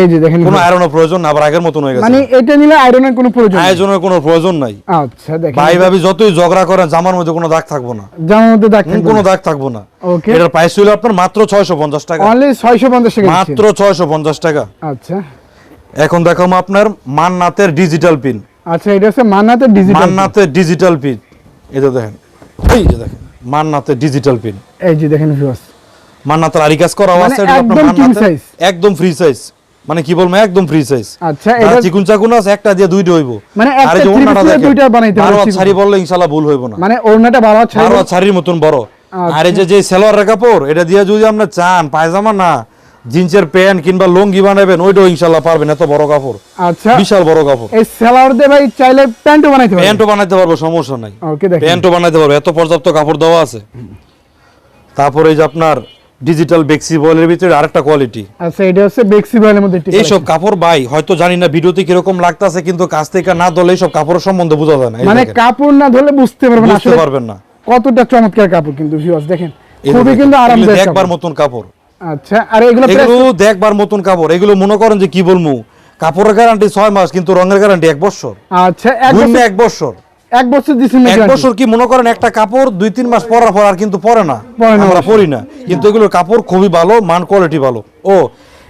এই যে দেখেন কোনো আয়রনের প্রয়োজন না আবার আগের মতন হয়ে গেছে মানে এটা নিলে আয়রনের কোনো প্রয়োজন নেই। আয়োজনের কোনো প্রয়োজন নাই। আচ্ছা দেখেন। ভাই ভাবি যতই ঝগড়া করেন জামার মধ্যে কোনো দাগ থাকব না। জামার মধ্যে দাগ থাকবে কোনো দাগ থাকব না। Okay. এটার প্রাইস হলো আপনার মাত্র ছয়শো পঞ্চাশ টাকা। অনলি ছয়শো পঞ্চাশ টাকা মাত্র ছয়শো পঞ্চাশ টাকা। আচ্ছা। এখন দেখাবো আপনার মান্নাতের ডিজিটাল পিন আচ্ছা এটা হচ্ছে মান্নাতে ডিজিটাল মান্নাতের ডিজিটাল পিন এটা দেখেন। এই যে দেখেন। মান্নাতের ডিজিটাল পিন এই যে দেখেন ভিউয়ার্স মান্নাতের আরি কাজ করা মানে আছে একদম king মান্নাতের একদম ফ্রি সাইজ মানে কি বলব একদম ফ্রি সাইজ আচ্ছা এটা চিকুন চাকুন আছে একটা দিয়ে দুইটা হইব। মানে একটা দিয়ে দুইটা বানাইতে পারো আর ছাড়ি শাড়ি বললে ইনশাআল্লাহ ভুল হইব না। মানে ওড়নাটা বড় ছাড়ি বড় ছাড়ির শাড়ির মতন বড়। আচ্ছা। আর এই যে যে সেলোয়ারের কাপড় এটা দিয়ে যদি আমরা চান পায়জামা না জিন্সের প্যান্ট কিংবা লুঙ্গি বানাবেন ওইটাও ইনশাল্লাহ পারবেন এত বড় কাপড়। আচ্ছা। বিশাল বড় কাপড়। এই সেলার দিয়ে ভাই চাইলে প্যান্টও বানাইতে পারবে প্যান্টও বানাইতে পারব সমস্যা নাই। ওকে দেখেন। প্যান্টও বানাইতে পারব এত পর্যাপ্ত কাপড় দেওয়া আছে। তারপরে এই যে আপনার ডিজিটাল বেক্সি বলের ভিতরে আরেকটা কোয়ালিটি আচ্ছা এটা হচ্ছে বেক্সি বয়েলের মধ্যে একটি এইসব কাপড় ভাই হয়তো জানি না ভিডিওতে কীরকম লাগতাছে কিন্তু কাছ থেকে না দলে এইসব কাপড়ের সম্বন্ধে বোঝা যায় না। মানে কাপড় না ধরলে বুঝতে পারবেন না বুঝতে পারবেন না। কতটা চমৎকার কাপড় কিন্তু ভিউয়ার্স দেখেন খুবই কিন্তু আরামদায়ক কাপড়। মতন কাপড়। আচ্ছা আর এগুলো এগুলো দেখবার মতন কাপড়। এগুলো মনে করেন যে কি বলব? কাপড়ের গ্যারান্টি ছয় মাস কিন্তু রঙের গ্যারান্টি এক বছর। আচ্ছা এক বছর এক বছর। এক বছর দিচ্ছেন এক বছর কি মনে করেন একটা কাপড় দুই তিন মাস পরার পর আর কিন্তু পরে না? আমরা। পরি না। কিন্তু এগুলোর কাপড় খুবই ভালো মান কোয়ালিটি ভালো। ও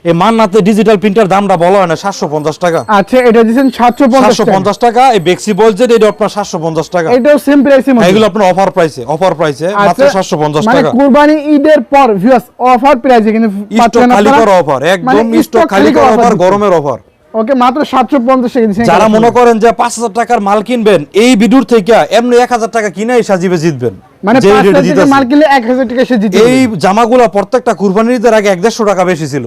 এই মান নাতে ডিজিটাল প্রিন্টার দামটা বলা হয় না সাতশো পঞ্চাশ টাকা। আচ্ছা এটা দিচ্ছেন সাতশো সাতশো পঞ্চাশ টাকা এই বেক্সি বলছে এটা আপনার সাতশো পঞ্চাশ টাকা। এটাও সেম প্রাইসে এগুলো আপনার অফার প্রাইসে অফার প্রাইসে মাত্র সাতশো পঞ্চাশ টাকা। কুরবানি ঈদের পর ভিউয়ার্স অফার প্রাইসে কিন্তু স্টক খালি করা অফার একদম স্টক খালি করা অফার গরমের অফার ওকে মাত্র টাকা যারা মনে করেন যে পাঁচ হাজার টাকার মাল কিনবেন এই বিদুর থেকে এমনি এক হাজার টাকা কিনে সাজিবে জিতবেন। মানে টাকা। মাল কিনলে সে এই। জামাগুলো প্রত্যেকটা কুরবানির ঈদের আগে এক দেড়শো টাকা বেশি ছিল।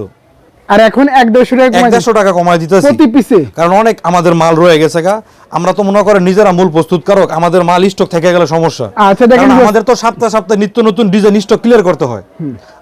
আর এখন এক দেড়শো টাকা এক দেড়শো টাকা কমায় দিতেছি। প্রতি পিসে কারণ অনেক আমাদের মাল রয়ে গেছে গা। আমরা তো মনে করেন নিজেরা মূল প্রস্তুতকারক আমাদের মাল স্টক থেকে গেলে সমস্যা। আচ্ছা দেখেন আমাদের তো সপ্তাহে সপ্তাহে নিত্য নতুন ডিজাইন স্টক ক্লিয়ার করতে হয়।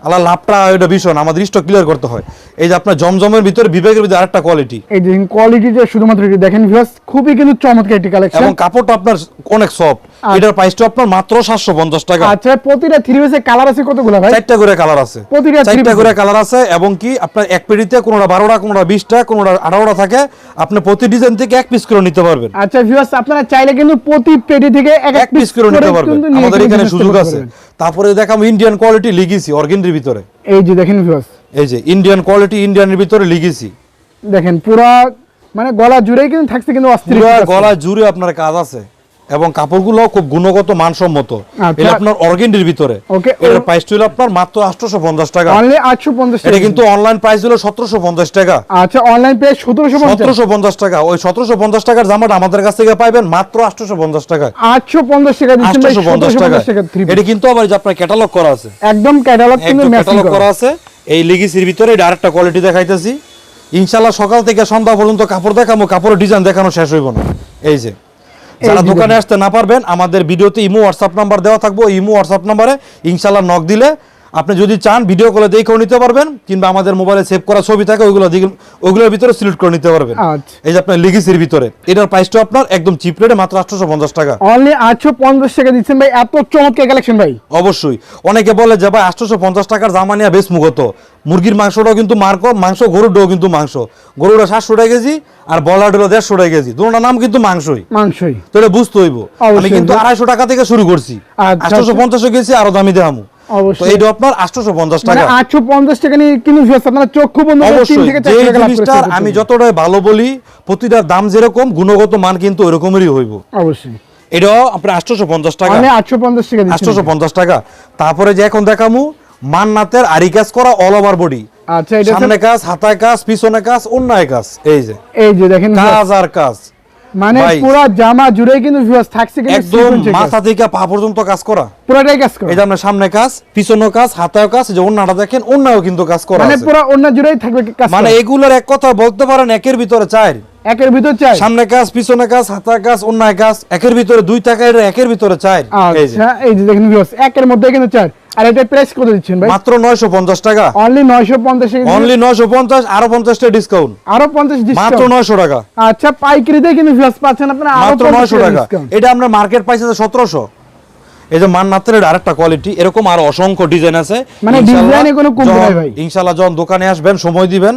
আল্লাহ লাভটা এটা ভীষণ আমাদের স্টক ক্লিয়ার করতে হয়। এই যে আপনার জমজমের ভিতরে বিবেকের ভিতরে আরেকটা কোয়ালিটি এই যে কোয়ালিটিটা শুধুমাত্র এটি দেখেন ভিউয়ার্স খুবই কিন্তু চমৎকার একটি কালেকশন এবং কাপড়টা আপনার অনেক সফট এটার প্রাইসটা আপনার মাত্র সাতশো পঞ্চাশ টাকা। আচ্ছা প্রতিটা থ্রি পিসে কালার আছে কতগুলো ভাই? চারটা করে কালার আছে। প্রতিটা চারটা করে কালার আছে এবং কি আপনার এক পেটিতে কোনোটা বারোটা কোনোটা বিশটা কোনোটা আঠারোটা থাকে। আপনি প্রতি ডিজাইন থেকে এক পিস করে নিতে পারবেন। আচ্ছা ভিউয়ার্স আপনারা চাইলে কিন্তু প্রতি পেটি থেকে এক এক পিস করে নিতে পারবেন। আমাদের এখানে সুযোগ আছে। তারপরে দেখাম ইন্ডিয়ান কোয়ালিটি লিগেছি অর্গেন্ডির ভিতরে। এই যে দেখেন ভিউয়ার্স এই যে ইন্ডিয়ান কোয়ালিটি ইন্ডিয়ানের ভিতরে লিগেছি দেখেন পুরা মানে গলা জুড়েই কিন্তু থাকছে কিন্তু অস্থির। গলা জুড়ে আপনার কাজ আছে। এবং কাপড়গুলো খুব গুণগত মানসম্মত। আচ্ছা। এটা আপনার অর্গেন্ডির ভিতরে। এটার প্রাইস ছিল আপনার মাত্র আটশোশো পঞ্চাশ টাকা। অনলি আটশো পঞ্চাশ এটা কিন্তু অনলাইন প্রাইস হলো সতেরোশো পঞ্চাশ টাকা। আচ্ছা অনলাইন পঞ্চাশ। সতেরোশো পঞ্চাশ টাকা। ওই সতেরোশো পঞ্চাশ টাকার জামাটা আমাদের কাছ থেকে পাইবেন মাত্র আটশোশো পঞ্চাশ টাকা আটশো পঞ্চাশ টাকা দিচ্ছেন ভাই আটশোশো পঞ্চাশ সতেরোশো টাকা পঞ্চাশ টাকা থ্রি এটা কিন্তু আবার যে আপনার ক্যাটালগ করা আছে। একদম ক্যাটালগ কিন্তু ক্যাটালগ করা আছে। এই লিগিসির ভিতরে এটা আরেকটা কোয়ালিটি দেখাইতেছি। ইনশাল্লাহ সকাল থেকে সন্ধ্যা পর্যন্ত কাপড় দেখাবো কাপড়ের ডিজাইন দেখানো শেষ হইব না। এই যে। যারা দোকানে আসতে না পারবেন আমাদের ভিডিওতে ইমো হোয়াটসঅ্যাপ নাম্বার দেওয়া থাকব। ইমো হোয়াটসঅ্যাপ নাম্বারে ইনশাল্লাহ নক দিলে আপনি যদি চান ভিডিও কলে দেখেও নিতে পারবেন কিংবা আমাদের মোবাইলে সেভ করা ছবি থাকে ওইগুলো ওইগুলোর ভিতরে সিলেক্ট করে নিতে পারবেন। আচ্ছা। এই যে আপনার লিগিসির ভিতরে। এটার প্রাইসটা আপনার একদম চিপ রেটে মাত্র আটশোশো পঞ্চাশ টাকা। অনলি আটশো পঞ্চাশ টাকা দিচ্ছেন ভাই এত চমৎকার কালেকশন ভাই। অবশ্যই। অনেকে বলে যে ভাই আটশোশো পঞ্চাশ টাকার জামা নিয়ে বেশ মুগত মুরগির মাংসটাও কিন্তু মার্ক মাংস গরুরটাও কিন্তু মাংস। গরুটা সাতশো টাকা কেজি আর বলার হলো দেড়শো টাকা কেজি। দুটোর নাম কিন্তু মাংসই। মাংসই। তো এটা বুঝতে হইব। আমি কিন্তু আড়াইশো টাকা থেকে শুরু করছি। আচ্ছা, আটশোশো পঞ্চাশে গেছি আরও দামি দেখামু। তো এইটা আপনার আটশোশো পঞ্চাশ মানে টাকা। আটশো পঞ্চাশ টাকা নিয়ে কিন্তু আপনারা চক্ষু বন্ধ করে থেকে টাকা আমি। যতটাই ভালো বলি প্রতিটার দাম যেরকম গুণগত মান কিন্তু ওইরকমেরই হইব। অবশ্যই। এটাও আপনার আটশোশো পঞ্চাশ টাকা। মানে আটশো পঞ্চাশ টাকা। তারপরে যে এখন দেখামু মান্নাতের আরি কাজ করা অল ওভার বডি আচ্ছা এটা সামনে কাজ হাতায় কাজ পিছনে কাজ অন্যায় কাজ। এই যে। এই যে দেখেন কাজ আর কাজ। মানে পুরো জামা জুড়ে কিন্তু থাকছে কিন্তু একদম। মাথা থেকে পা পর্যন্ত কাজ করা। পুরোটাই কাজ করা। এই যে সামনে কাজ পিছনে কাজ হাতায় কাজ যে অন্যটা দেখেন অন্যায় কিন্তু কাজ করা মানে পুরো অন্য জুড়েই থাকবে কাজ মানে। এগুলোর এক কথা বলতে পারেন একের ভিতরে চার। একের ভিতর চাই সামনে কাজ পিছনে কাজ হাতায় কাজ অন্যায় কাজ একের ভিতরে দুই টাকা একের ভিতরে যে আচ্ছা এই যে। দেখেন viewers, একের মধ্যে কিন্তু চার। আর এটা প্রাইস কত দিচ্ছেন ভাই? মাত্র নয়শো পঞ্চাশ টাকা। অনলি নয়শো পঞ্চাশ অনলি নয়শো পঞ্চাশ আরও পঞ্চাশটা ডিসকাউন্ট আরও পঞ্চাশ মাত্র ডিসকাউন্ট নয়শো টাকা। আচ্ছা পাইকারিতে কিন্তু ভিউয়ার্স পাচ্ছেন আপনারা আরও মাত্র নয়শো টাকা এটা আমরা মার্কেট পাইছে সতেরোশো। এই যে মান্নাতের আরেকটা কোয়ালিটি এরকম আরও অসংখ্য ডিজাইন আছে। মানে ডিজাইনে কোনো কমতি নাই ভাই। ইনশাআল্লাহ যখন দোকানে আসবেন সময় দিবেন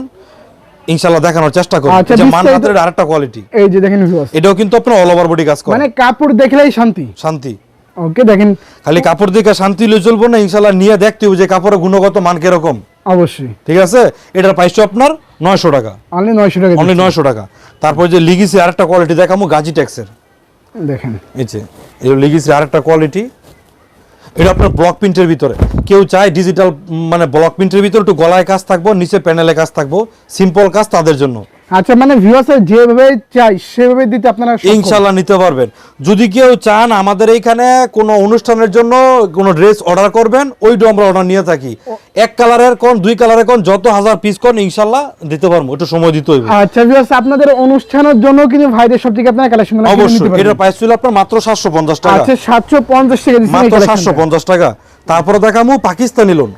ইনশাআল্লাহ দেখানোর চেষ্টা করবেন। আচ্ছা, যে মান্নাতের আরেকটা কোয়ালিটি এই যে দেখেন এটাও কিন্তু আপনার অল ওভার বডি কাজ করে। মানে কাপড় দেখলেই শান্তি। শান্তি। ওকে দেখেন। খালি কাপড় দেখে শান্তি লই চলবো না ইনশাআল্লাহ নিয়ে দেখতে হবে যে কাপড়ের গুণগত মান কীরকম। অবশ্যই। ঠিক আছে? এটার প্রাইসটা আপনার নয়শো টাকা। অনলি নয়শো টাকা অনলি। নয়শো টাকা। তারপর যে লিগিসি আরেকটা কোয়ালিটি দেখামু গাজি ট্যাক্সের দেখেন। এই যে এই লিগিসি আরেকটা কোয়ালিটি এটা আপনার ব্লক প্রিন্টের ভিতরে। কেউ চায় ডিজিটাল মানে ব্লক প্রিন্টের ভিতরে একটু গলায় কাজ থাকব নিচে প্যানেলে কাজ থাকব সিম্পল কাজ তাদের জন্য। আচ্ছা মানে ভিউয়ার্স যেভাবে চাই সেভাবে দিতে আপনারা সক্ষম। ইনশাল্লাহ নিতে পারবেন। যদি কেউ চান আমাদের এইখানে কোনো অনুষ্ঠানের জন্য কোনো ড্রেস অর্ডার করবেন ওইটা আমরা অর্ডার নিয়ে থাকি। এক কালারের কোন দুই কালারের কোন যত হাজার পিস কোন ইনশাল্লাহ দিতে পারব। একটু সময় দিতে হইবে। আচ্ছা ভিউয়ার্স আপনাদের অনুষ্ঠানের জন্য কিন্তু ভাইদের সব থেকে আপনারা কালেকশন অবশ্যই। এটা প্রাইস ছিল আপনার মাত্র সাতশো পঞ্চাশ টাকা। আচ্ছা সাতশো পঞ্চাশ টাকা দিচ্ছেন এই মাত্র collection সাতশো টা। পঞ্চাশ টাকা। তারপরে দেখামু পাকিস্তানি লোন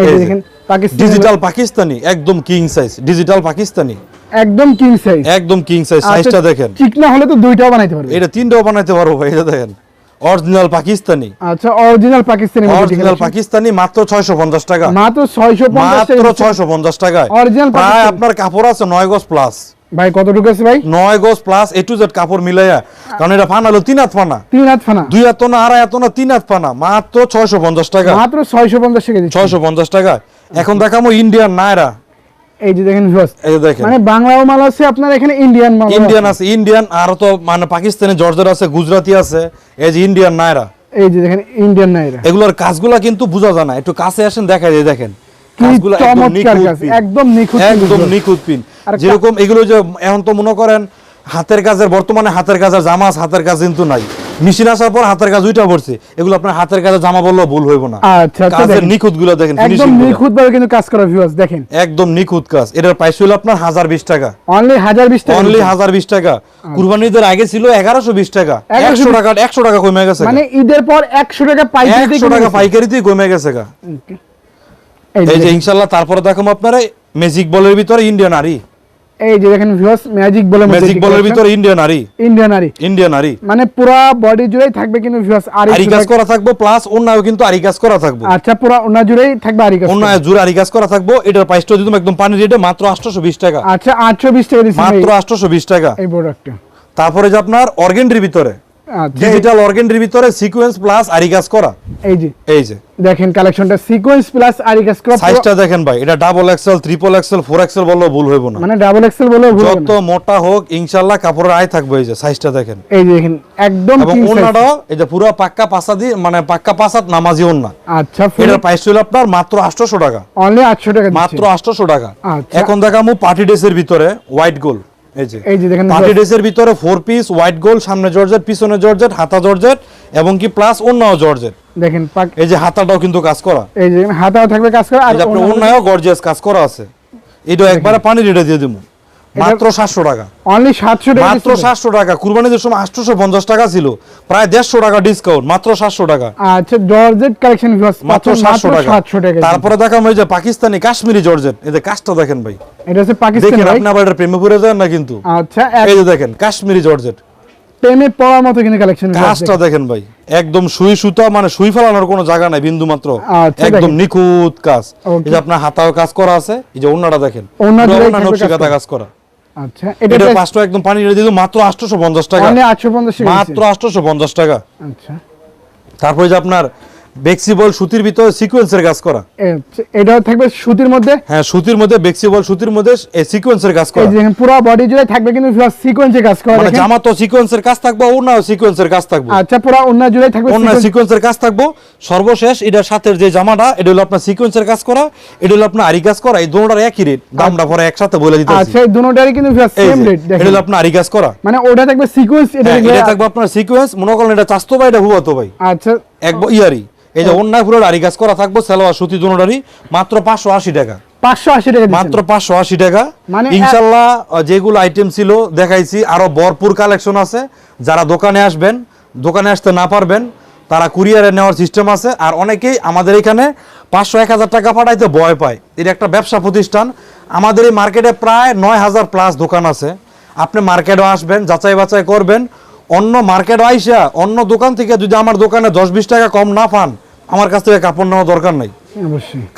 এই যে দেখেন পাকিস্তান ডিজিটাল পাকিস্তানি একদম কিং সাইজ ডিজিটাল পাকিস্তানি। একদম কিং সাইজ একদম কিং সাইজ সাইজটা দেখেন। চিকনা হলে তো দুইটাও বানাইতে পারবে। এটা তিনটাও বানাইতে পারব ভাই এটা দেখেন। অরিজিনাল পাকিস্তানি। আচ্ছা অরিজিনাল পাকিস্তানি অরিজিনাল পাকিস্তানি মাত্র ছয়শো পঞ্চাশ টাকা। মাত্র ছয়শো পঞ্চাশ মাত্র ছয়শো পঞ্চাশ টাকায়। Original প্রায় আপনার কাপড় আছে 9 গজ প্লাস ভাই কতটুকু আছে ভাই? নয় গজ প্লাস এ টু জেড কাপড় মিলাইয়া। কারণ এটা ফানা হলো তিন হাত ফানা। তিন হাত ফানা? দুই হাত না আড়াই হাত না তিন হাত ফানা। মাত্র ছয়শো পঞ্চাশ টাকা। মাত্র ছয়শো পঞ্চাশ টাকা ছয়শো পঞ্চাশ টাকা। এখন দেখামো ইন্ডিয়ান নায়রা এই যে দেখেন এই যে দেখেন। মানে বাংলাও মাল আছে আপনার এখানে ইন্ডিয়ান মাল ইন্ডিয়ান আছে ইন্ডিয়ান আর তো মানে পাকিস্তানি জর্জর আছে গুজরাটি আছে। এই যে ইন্ডিয়ান নায়রা এই যে দেখেন ইন্ডিয়ান নাইরা এগুলোর কাজগুলা কিন্তু বোঝা যায় না। একটু কাছে আসেন দেখা যায় দেখেন। একদম নিখুঁত একদম নিখুঁত পিন যেরকম এগুলো যে এখন তো মনে করেন হাতের কাজের বর্তমানে হাতের কাজের জামা হাতের কাজ কিন্তু নাই। মেশিন আসার পর হাতের কাজ উইটা পড়ছে। এগুলো আপনার হাতের জামা ভুল হইব না। আচ্ছা আচ্ছা কাজের নিখুঁতগুলো দেখেন একদম নিখুঁত ভাবে কিন্তু কাজ করা ভিউয়ার্স দেখেন। একদম নিখুঁত কাজ। এটার প্রাইস হলো আপনার হাজার বিশ টাকা। অনলি হাজার বিশ টাকা অনলি দিচ্ছেন। হাজার বিশ টাকা। কুরবানিদের আগে ছিল এগারোশো বিশ টাকা। 1120 একশো টাকা একশো টাকা কমে গেছে মানে ঈদের পর একশো টাকা পাইকারি একশো টাকা পাইকারিতেই কমে গেছে গা। এই যে। ইনশাল্লাহ তারপরে দেখো আপনারা ম্যাজিক বলের ভিতরে ইন্ডিয়ান আরি এই যে দেখেন ভিউয়ার্স ম্যাজিক বলে ম্যাজিক বলের ভিতরে ইন্ডিয়ান আরি ইন্ডিয়ান আরি ইন্ডিয়ান আরি মানে পুরা বডি জুড়েই থাকবে কিন্তু ভিউয়ার্স আরি আরি কাজ করা থাকব প্লাস ওনাও কিন্তু আরি কাজ করা থাকব। আচ্ছা পুরা ওনা জুড়েই থাকবে আরি কাজ অন্যায় জুড়ে আরি কাজ করা থাকব এটার প্রাইসটা দিতাম একদম পানি রেটে মাত্র আটশোশো বিশ টাকা। আচ্ছা আটশো বিশ টাকা দিচ্ছেন মাত্র আটশোশো বিশ টাকা। এই প্রোডাক্টটা তারপরে যে আপনার অর্গেন্ড্রির ভিতরে। ডিজিটাল অর্গেন্ডির ভিতরে সিকোয়েন্স প্লাস আরি কাজ করা। এই যে। এই যে। দেখেন কালেকশনটা সিকোয়েন্স প্লাস আরিকাস ক্রপ সাইজটা দেখেন ভাই এটা double XL triple XL four XL বললেও ভুল হইব না। মানে ডাবল এক্সেল বলেও ভুল যত মোটা হোক ইনশাল্লাহ কাপড়ের আয় থাকবে এই যে সাইজটা দেখেন। এই যে দেখেন একদম এবং। ওন্নাটাও এই যে পুরো পাক্কা পাসা দিয়ে মানে পাক্কা পাসাত নামাজি ওন্না আচ্ছা এটার প্রাইস ছিল আপনার মাত্র আটশোশো টাকা। অনলি 800 টাকা মাত্র দিচ্ছে আটশোশো টাকা। আচ্ছা। এখন দেখামু পার্টি ড্রেসের ভিতরে হোয়াইট গোল এই যে। দেখেন পার্টি ড্রেসের ভিতরে ফোর পিস হোয়াইট গোল সামনে জর্জেট পিছনে জর্জেট হাতা জর্জেট এবং কি প্লাস অন্যও জর্জেট। দেখেন এই যে হাতাটাও কিন্তু কাজ করা। এই যে হাতাও থাকবে কাজ করা আর আপনার গর্জিয়াস কাজ করা আছে। এটা একবারে পানি রেটে দিয়ে দিব। মাত্র সাতশো টাকা। অনলি 700 টাকা মাত্র দিচ্ছে। সাতশো টাকা। কুরবানিদের সময় আটশোশো পঞ্চাশ টাকা ছিল। প্রায় দেড়শো টাকা ডিসকাউন্ট মাত্র সাতশো টাকা। আচ্ছা জর্জেট কালেকশন ভিউয়ার্স মাত্র সাতশো টাকা। 700 টাকা তারপরে এই যে পাকিস্তানি কাশ্মীরি জর্জেট। এই যে কাজটা দেখেন ভাই। এটা হচ্ছে পাকিস্তান দেখেন আপনি আবার এটা প্রেমে পড়ে যান না কিন্তু? আচ্ছা এই যে দেখেন কাশ্মীরি জর্জেট। প্রেমে পড়ার মতো কিন্তু কালেকশন কাজটা দেখেন। ভাই। একদম সুই সুতা মানে সুই ফেলানোর কোনো জায়গা নাই বিন্দু মাত্র। আচ্ছা, একদম নিখুঁত কাজ। এই যে আপনার হাতাও কাজ করা আছে এই যে ওন্নাটা দেখেন। ওড়না পুরো জুড়েই ওড়না থাকবে নকশি কাজ করা। আচ্ছা এটা পাঁচটা একদম পানি রেডি দিল মাত্র আটশোশো পঞ্চাশ টাকা। অনলি 850 টাকা মাত্র আটশোশো পঞ্চাশ টাকা। আচ্ছা। তারপরে যে আপনার বেক্সিবল সুতির ভিতরে সিকোয়েন্সের কাজ করা। এ- এটাও থাকবে সুতির মধ্যে? হ্যাঁ সুতির মধ্যে বেক্সিবল সুতির মধ্যে এই সিকোয়েন্সের কাজ করা। দেখেন পুরো বডি জুড়ে থাকবে কিন্তু সিকোয়েন্সে কাজ করা মানে জামা তো সিকোয়েন্সের কাজ থাকবে ওনাও সিকোয়েন্সের কাজ থাকবে। আচ্ছা পুরো জুড়ে থাকবে সিকোয়েন্সের কাজ থাকব। সর্বশেষ এটার সাথে যে জামাটা এটা হলো আপনার সিকোয়েন্সের কাজ করা এটা হলো আপনার আরি কাজ করা এই দুটোটার একই রেট দামটা পরে একসাথে বলে দিতে আচ্ছা এই দুটোটারই কিন্তু সেম রেট এটা হলো আপনার আরি কাজ করা। মানে ওটা থাকবে সিকোয়েন্স এটা হ্যাঁ, থাকবে এটা আপনার সিকোয়েন্স মনে করেন এটা চাস্তো ভাই এটা হুয়াতো ভাই। আচ্ছা এক ইয়ারি। এই যে অন্য পুরো আরি কাজ করা থাকব সালোয়ার সুতি দুটোটারই মাত্র পাঁচশো আশি টাকা। 580 টাকা মাত্র পাঁচশো আশি টাকা। মানে ইনশাল্লাহ যেগুলো আইটেম ছিল দেখাইছি আরও ভরপুর কালেকশন আছে। যারা দোকানে আসবেন দোকানে আসতে না পারবেন তারা কুরিয়ারে নেওয়ার সিস্টেম আছে। আর অনেকেই আমাদের এখানে পাঁচশো এক হাজার টাকা পাঠাইতে ভয় পায়। এটা একটা ব্যবসা প্রতিষ্ঠান। আমাদের এই মার্কেটে প্রায় নয় হাজার প্লাস দোকান আছে। আপনি মার্কেটও আসবেন যাচাই বাছাই করবেন। অন্য মার্কেট আইসা অন্য দোকান থেকে যদি আমার দোকানে দশ বিশ টাকা কম না পান আমার কাছ থেকে কাপড় নেওয়া দরকার নাই।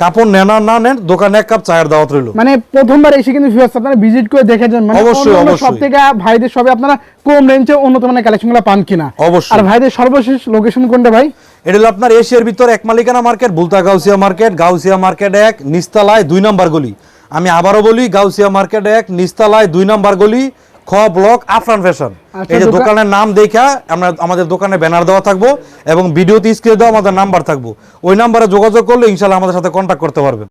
কাপড় নেন না নেন দোকানে এক কাপ চায়ের দাওয়াত রইল। মানে প্রথমবার এসে কিন্তু ভিউয়ার্স আপনারা ভিজিট করে দেখে যান মানে অবশ্যই, অবশ্যই। সব থেকে ভাইদের সবে আপনারা কম রেঞ্জে উন্নত মানের কালেকশনগুলো পান কিনা। অবশ্যই। আর ভাইদের সর্বশেষ লোকেশন কোনটা ভাই? এটা হলো আপনার এশিয়ার ভিতর এক মালিকানা মার্কেট বুলতা গাউসিয়া মার্কেট গাউসিয়া মার্কেট এক নিস্তালায় দুই নাম্বার গলি। আমি আবারও বলি গাউসিয়া মার্কেট এক নিস্তালায় দুই নাম্বার গলি খ ব্লক আফরান ফ্যাশন। আচ্ছা, এই যে দোকানের নাম দেখা আমরা আমাদের দোকানে ব্যানার দেওয়া থাকব এবং ভিডিওতে স্ক্রিনে দেওয়া আমাদের নাম্বার থাকব। ওই নাম্বারে যোগাযোগ করলে ইনশাল্লাহ আমাদের সাথে কন্ট্যাক্ট করতে পারবেন।